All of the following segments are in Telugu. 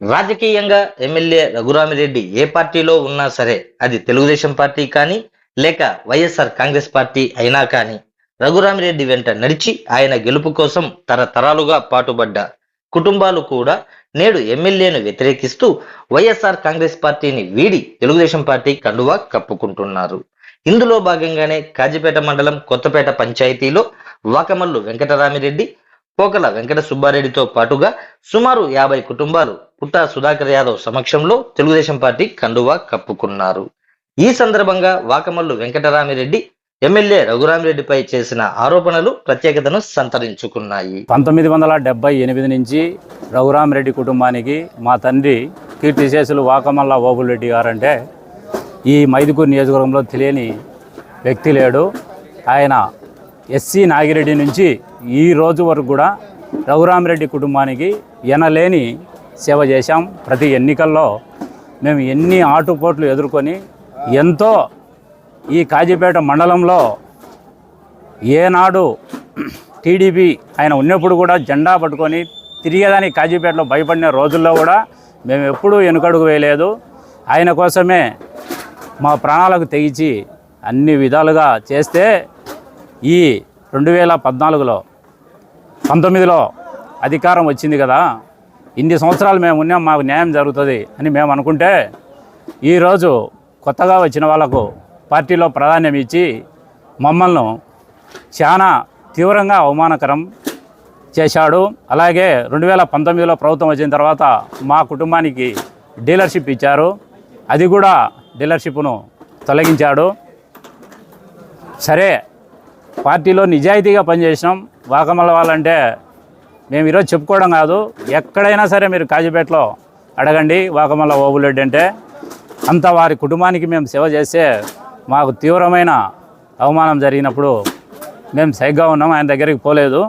రాజకీయంగా ఎమ్మెల్యే రఘురామిరెడ్డి ఏ పార్టీలో ఉన్నా సరే అది తెలుగుదేశం పార్టీ కానీ లేక వైఎస్ఆర్ కాంగ్రెస్ పార్టీ అయినా కానీ రఘురామిరెడ్డి వెంట నడిచి ఆయన గెలుపు కోసం తరతరాలుగా పాటుపడ్డ కుటుంబాలు కూడా నేడు ఎమ్మెల్యేను వ్యతిరేకిస్తూ వైఎస్ఆర్ కాంగ్రెస్ పార్టీని వీడి తెలుగుదేశం పార్టీ కండువా కప్పుకుంటున్నారు. ఇందులో భాగంగానే కాజీపేట మండలం కొత్తపేట పంచాయతీలో వాకమల్లు వెంకటరామిరెడ్డి పోకల వెంకట సుబ్బారెడ్డితో పాటుగా సుమారు యాభై కుటుంబాలు పుట్టా సుధాకర్ యాదవ్ సమక్షంలో తెలుగుదేశం పార్టీ కండువా కప్పుకున్నారు. ఈ సందర్భంగా వాకమల్లు వెంకటరామిరెడ్డి ఎమ్మెల్యే రఘురామిరెడ్డిపై చేసిన ఆరోపణలు ప్రత్యేకతను సంతరించుకున్నాయి. పంతొమ్మిది వందల డెబ్బై ఎనిమిది నుంచి రఘురామరెడ్డి కుటుంబానికి మా తండ్రి కీర్తిశేషులు వాకమల్ల ఓబులరెడ్డి గారంటే ఈ మైదుకూరు నియోజకవర్గంలో తెలియని వ్యక్తి లేడు. ఆయన ఎస్సీ నాగిరెడ్డి నుంచి ఈ రోజు వరకు కూడా రఘురామరెడ్డి కుటుంబానికి ఎనలేని సేవ చేశాం. ప్రతి ఎన్నికల్లో మేము ఎన్ని ఆటుపోట్లు ఎదుర్కొని ఎంతో ఈ కాజీపేట మండలంలో ఏనాడు టీడీపీ ఆయన ఉన్నప్పుడు కూడా జెండా పట్టుకొని తిరిగేదానికి కాజీపేటలో భయపడిన రోజుల్లో కూడా మేము ఎప్పుడూ వెనుకడుగు వేయలేదు. ఆయన కోసమే మా ప్రాణాలకు తెగించి అన్ని విధాలుగా చేస్తే ఈ రెండు వేల పద్నాలుగులో పంతొమ్మిదిలో అధికారం వచ్చింది కదా ఇన్ని సంవత్సరాలు మేము ఉన్నాం మాకు న్యాయం జరుగుతుంది అని మేము అనుకుంటే ఈరోజు కొత్తగా వచ్చిన వాళ్ళకు పార్టీలో ప్రాధాన్యం ఇచ్చి మమ్మల్ని చాలా తీవ్రంగా అవమానకరం చేశాడు. అలాగే రెండు వేల పంతొమ్మిదిలో ప్రభుత్వం వచ్చిన తర్వాత మా కుటుంబానికి డీలర్షిప్ ఇచ్చారు. అది కూడా డీలర్షిప్ను తొలగించాడు. సరే పార్టీలో నిజాయితీగా పనిచేసినాం. వాకమల వాళ్ళంటే మేము ఈరోజు చెప్పుకోవడం కాదు. ఎక్కడైనా సరే మీరు కాజీపేటలో అడగండి వాకమల్ల ఓబులెడ్డి అంటే. అంత వారి కుటుంబానికి మేము సేవ చేస్తే మాకు తీవ్రమైన అవమానం జరిగినప్పుడు మేము సైగ్గా ఉన్నాం. ఆయన దగ్గరికి పోలేదు.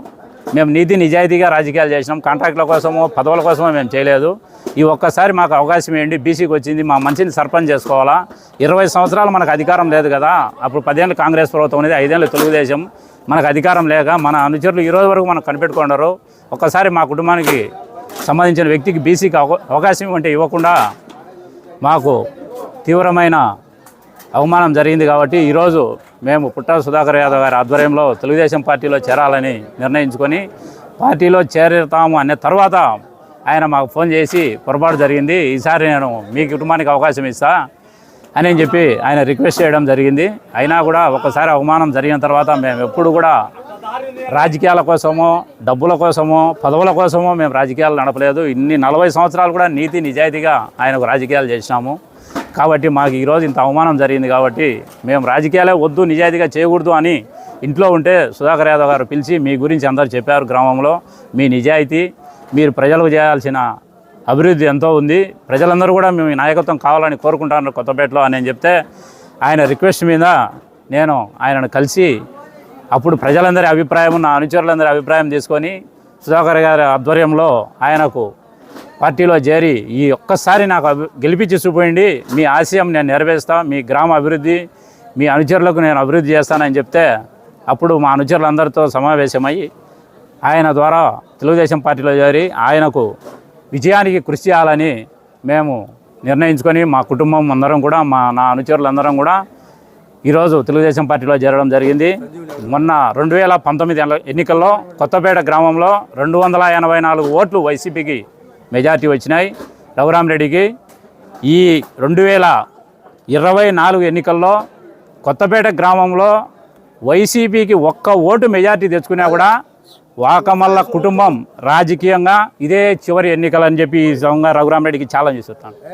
మేము నీతి నిజాయితీగా రాజకీయాలు చేసినాం. కాంట్రాక్ట్ల కోసమో పదవుల కోసమో మేము చేయలేదు. ఈ ఒక్కసారి మాకు అవకాశం ఏంటి? బీసీకి వచ్చింది. మా మంచిని సర్పంచ్ చేసుకోవాలా? ఇరవై సంవత్సరాలు మనకు అధికారం లేదు కదా. అప్పుడు పదేళ్ళు కాంగ్రెస్ ప్రభుత్వం అనేది ఐదేళ్ళు తెలుగుదేశం. మనకు అధికారం లేక మన అనుచరులు ఈరోజు వరకు మనకు కనిపెట్టుకున్నారు ఒక్కసారి మా కుటుంబానికి సంబంధించిన వ్యక్తికి బీసీకి అవ- అవకాశం ఇవ్వంటే ఇవ్వకుండా మాకు తీవ్రమైన అవమానం జరిగింది కాబట్టి ఈరోజు మేము పుట్టా సుధాకర్ యాదవ్ గారి ఆధ్వర్యంలో తెలుగుదేశం పార్టీలో చేరాలని నిర్ణయించుకొని పార్టీలో చేరుతాము అనే తర్వాత ఆయన మాకు ఫోన్ చేసి పొరపాటు జరిగింది ఈసారి నేను మీ కుటుంబానికి అవకాశం ఇస్తా అని చెప్పి ఆయన రిక్వెస్ట్ చేయడం జరిగింది. అయినా కూడా ఒకసారి అవమానం జరిగిన తర్వాత మేము ఎప్పుడు కూడా రాజకీయాల కోసమో డబ్బుల కోసమో పదవుల కోసమో మేము రాజకీయాలు నడపలేదు. ఇన్ని నలభై సంవత్సరాలు కూడా నీతి నిజాయితీగా ఆయనకు రాజకీయాలు చేసినాము. కాబట్టి మాకు ఈరోజు ఇంత అవమానం జరిగింది కాబట్టి మేము రాజకీయాలే వద్దు నిజాయితీగా చేయకూడదు అని ఇంట్లో ఉంటే సుధాకర్ యాదవ్ గారు పిలిచి మీ గురించి అందరు చెప్పారు గ్రామంలో. మీ నిజాయితీ మీరు ప్రజలకు చేయాల్సిన అభివృద్ధి ఎంతో ఉంది. ప్రజలందరూ కూడా మేము నాయకత్వం కావాలని కోరుకుంటాను కొత్తపేటలో అని చెప్తే ఆయన రిక్వెస్ట్ మీద నేను ఆయనను కలిసి అప్పుడు ప్రజలందరి అభిప్రాయం నా అనుచరులందరి అభిప్రాయం తీసుకొని సుధాకర్ గారి ఆధ్వర్యంలో ఆయనకు పార్టీలో చేరి ఈ ఒక్కసారి నాకు గెలిపించి చూపోయండి మీ ఆశయం నేను నెరవేరుస్తా మీ గ్రామ అభివృద్ధి మీ అనుచరులకు నేను అభివృద్ధి చేస్తానని చెప్తే అప్పుడు మా అనుచరులందరితో సమావేశమయ్యి ఆయన ద్వారా తెలుగుదేశం పార్టీలో చేరి ఆయనకు విజయానికి కృషి చేయాలని మేము నిర్ణయించుకొని మా కుటుంబం అందరం కూడా మా నా అనుచరులందరం కూడా ఈరోజు తెలుగుదేశం పార్టీలో చేరడం జరిగింది. మొన్న రెండు వేల పంతొమ్మిది ఎన్నికల్లో కొత్తపేట గ్రామంలో రెండు వందల ఎనభై నాలుగు ఓట్లు వైసీపీకి మెజార్టీ వచ్చినాయి. రఘురామరెడ్డికి ఈ రెండు వేల ఇరవై నాలుగు ఎన్నికల్లో కొత్తపేట గ్రామంలో వైసీపీకి ఒక్క ఓటు మెజార్టీ తెచ్చుకున్నా కూడా వాకమల్ల కుటుంబం రాజకీయంగా ఇదే చివరి ఎన్నికలని చెప్పి ఈ సంఘంగా రఘురామరెడ్డికి ఛాలెంజ్ ఇస్తున్నాను